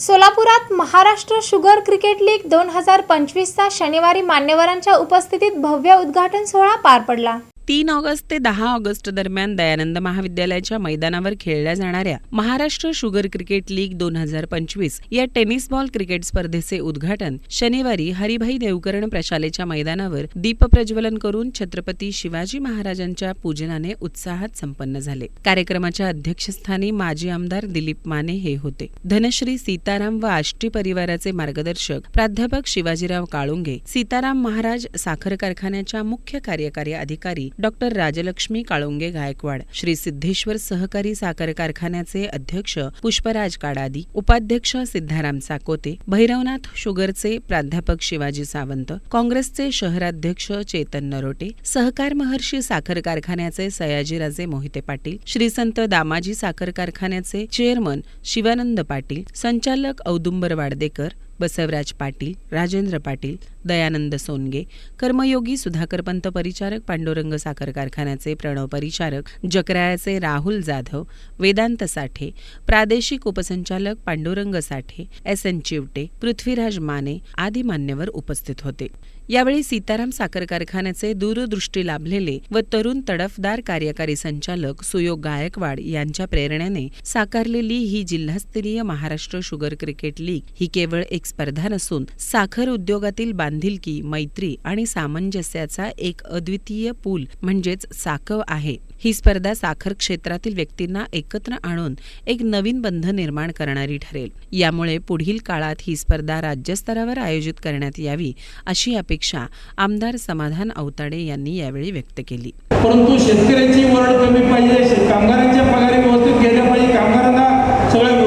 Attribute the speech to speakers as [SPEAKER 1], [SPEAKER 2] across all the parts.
[SPEAKER 1] सोलापुरात Maharashtra sugar cricket league दोन हजार पंचवीसचा शनिवारी मान्यवरांच्या उपस्थितीत भव्य उद्घाटन सोहळा पार पडला.
[SPEAKER 2] तीन ऑगस्ट ते दहा ऑगस्ट दरम्यान दयानंद महाविद्यालयाच्या मैदानावर खेळल्या जाणाऱ्या महाराष्ट्र शुगर क्रिकेट लीग दोन हजार पंचवीस या टेनिस बॉल क्रिकेट स्पर्धेचे उद्घाटन शनिवारी हरिभाई देवकरण प्रशालेच्या मैदानावर दीपप्रज्वलन करून छत्रपती शिवाजी महाराजांच्या पूजनाने उत्साहात संपन्न झाले. कार्यक्रमाच्या अध्यक्षस्थानी माजी आमदार दिलीप माने हे होते. धनश्री सीताराम व आष्टी परिवाराचे मार्गदर्शक प्राध्यापक शिवाजीराव काळुंगे सीताराम महाराज साखर कारखान्याच्या मुख्य कार्यकारी अधिकारी डॉक्टर राजलक्ष्मी काळुंगे गायकवाड श्री सिद्धेश्वर सहकारी साखर कारखान्याचे अध्यक्ष पुष्पराज काडादी उपाध्यक्ष सिद्धाराम साकोते भैरवनाथ शुगरचे प्राध्यापक शिवाजी सावंत काँग्रेसचे शहराध्यक्ष चेतन नरोटे सहकार महर्षी साखर कारखान्याचे सयाजीराजे मोहिते पाटील श्री संत दामाजी साखर कारखान्याचे चेअरमन शिवानंद पाटील संचालक औदुंबर वाडदेकर बसवराज पाटील राजेंद्र पाटील दयानंद सोनगे कर्मयोगी सुधाकर पंत परिचारक पांडुरंग साखर कारखान्याचे प्रणव परिचारक जकरायाचे राहुल जाधव वेदांत साठे प्रादेशिक उपसंचालक पांडुरंग साठे एस एन चिवटे पृथ्वीराज माने आदी मान्यवर उपस्थित होते. यावेळी सीताराम साखर कारखान्याचे दूरदृष्टी लाभलेले व तरुण तडफदार कार्यकारी संचालक सुयोग गायकवाड यांच्या प्रेरणेने साकारलेली ही जिल्हास्तरीय महाराष्ट्र शुगर क्रिकेट लीग ही केवळ एक स्पर्धा नसून साखर उद्योगातील बांधिलकी मैत्री आणि सामंजस्याचा एक अद्वितीय पूल म्हणजेच साकव आहे. ही स्पर्धा साखर क्षेत्रातील व्यक्तींना एकत्र आणून एक नवीन बंध निर्माण करणारी ठरेल. यामुळे पुढील काळात ही स्पर्धा राज्यस्तरावर आयोजित करण्यात यावी अशी अपेक्षा आमदार समाधान अवताडे यांनी यावेळी व्यक्त केली.
[SPEAKER 3] परंतु शेतकऱ्यांची वरड कमी पाहिजे कामगारांच्या पगारी व्यवस्थित गेल्या पाहिजे कामगारांना सगळ्या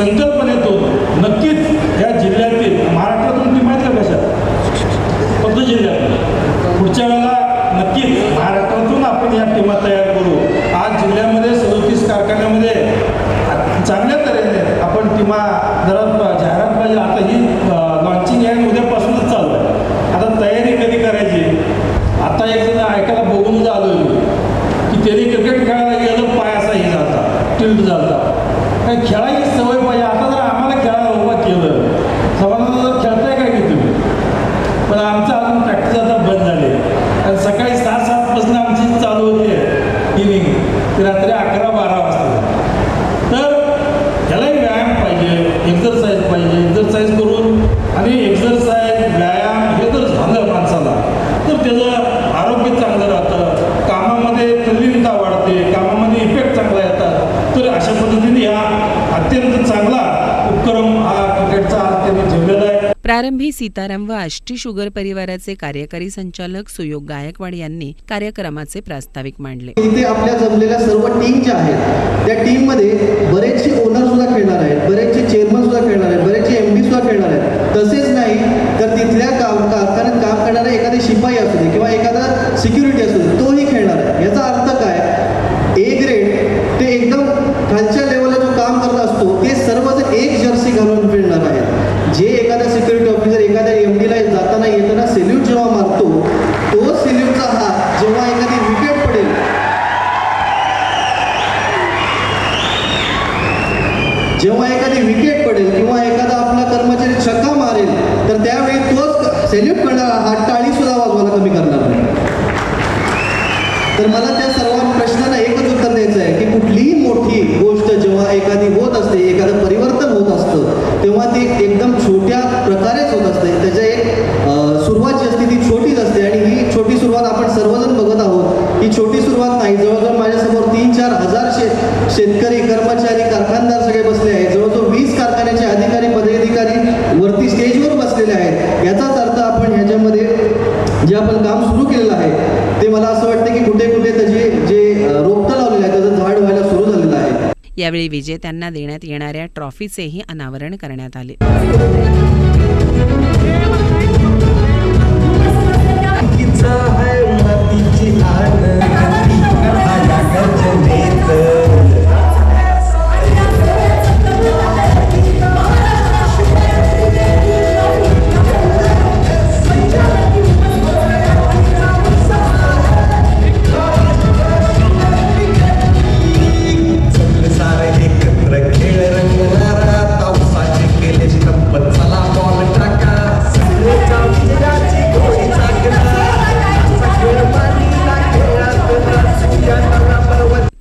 [SPEAKER 3] संकल्पनेतून नक्कीच या जिल्ह्यातील महाराष्ट्रातून टीम आहेत का कशा फक्त जिल्ह्यात पुढच्या वेळेला नक्कीच महाराष्ट्रातून आपण या टीमा तयार करू. आज जिल्ह्यामध्ये सदोतीस कारखान्यामध्ये चांगल्या तऱ्हेने आपण टीमा जरा जाहिरात पाहिजे. आता ही लॉन्चिंग आहे उद्यापासूनच चालू आहे. आता तयारी कधी करायची? आता एक जण ऐकायला बघून आलो की त्यांनी क्रिकेट खेळायला गेलं पाय असा हे झाला टिल्ट झाला काय खेळायचं gini kira-kira
[SPEAKER 2] प्रारंभी सीताराम व आष्टी शुगर परिवाराचे कार्यकारी संचालक सुयोग गायकवाड यांनी कार्यक्रमाचे प्रास्ताविक मांडले.
[SPEAKER 4] इथे आपल्या जमलेल्या सर्व टीम ज्या आहेत त्या टीममध्ये बरेचसे ओनर सुद्धा खेळणार आहेत बरेचसे चेअरमन सुद्धा खेळणार आहेत बरेचसे एम डी सुद्धा खेळणार आहेत. तसेच नाही तर तिथल्या काम कारखान्यात काम करणारा एखादे शिपाई असू दे किंवा एखादा सिक्युरिटी असू दे तो खेळणार आहे याचा अर्थ काय ए ग्रेड ते एकदम खालच्या लेवलला जो काम करत असतो ते सर्वजण एक जर्सी घालून खेळणार आहेत जे एखादा सिक्युरिटी ऑफिसर एखाद्या एम डीला जाताना येताना सेल्यूट जेव्हा मारतो तो सेल्यूटचा हात जेव्हा एखादी विकेट पडेल. जेव्हा एखादी विकेट पडेल किंवा एखादा आपला कर्मचारी छक्का मारेल तर त्यावेळी तोच सेल्यूट करणारा हा टाळी सुद्धा वाजवायला कमी करणार नाही. तर मला त्या सर्व प्रश्नांना एकच उत्तर द्यायचं आहे की कुठलीही मोठी गोष्ट जेव्हा एखादी होत असते एखादं तीन चार हजार शेत शेतकरी कर्मचारी कारखानदार सगळे बसले आहेत. जवळजवळ वीस कारखान्याचे अधिकारी पदाधिकारी वरती स्टेजवर बसलेले आहेत. याचाच अर्थ आपण ह्याच्यामध्ये जे आपण काम सुरू केलेलं आहे ते मला असं वाटतं की कुठे कुठे त्याचे जे रोपटं लावलेलं आहे त्याचं झाड व्हायला सुरू झालेलं आहे.
[SPEAKER 2] यावेळी विजेत्यांना देण्यात येणाऱ्या ट्रॉफीचेही अनावरण करण्यात आले.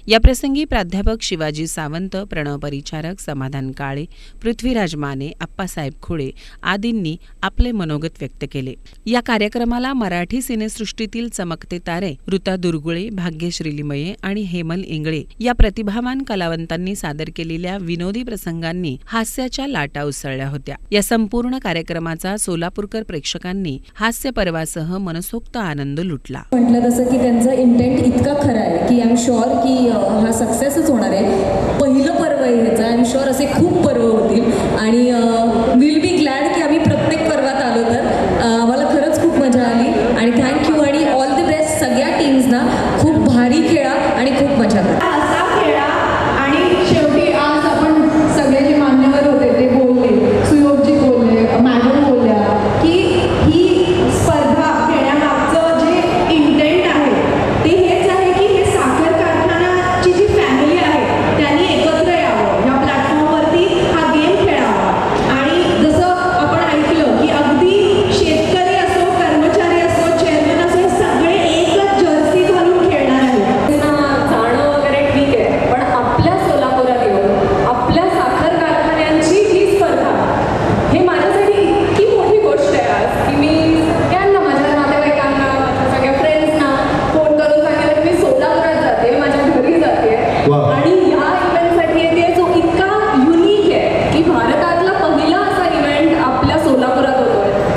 [SPEAKER 2] याप्रसंगी प्राध्यापक शिवाजी सावंत प्रणव परिचारक समाधान काळे पृथ्वीराज माने आप्पासाहेब खुळे आदींनी आपले मनोगत व्यक्त केले. या कार्यक्रमाला मराठी सिनेसृष्टीतील चमकते तारे ऋता दुर्गुळे भाग्यश्री लिमये आणि हेमल इंगळे या प्रतिभावान कलावंतांनी सादर केलेल्या विनोदी प्रसंगांनी हास्याच्या लाटा उसळल्या होत्या. या संपूर्ण कार्यक्रमाचा सोलापूरकर प्रेक्षकांनी हास्य पर्वासह मनसोक्त आनंद लुटला.
[SPEAKER 5] म्हटलं तसं की त्यांचं इंटेंट इतका खरं आहे की आय एम शुअर की हा सक्सेसच होणार आहे. पहिलं पर्व आहे ह्याचं आय एम शुअर असे खूप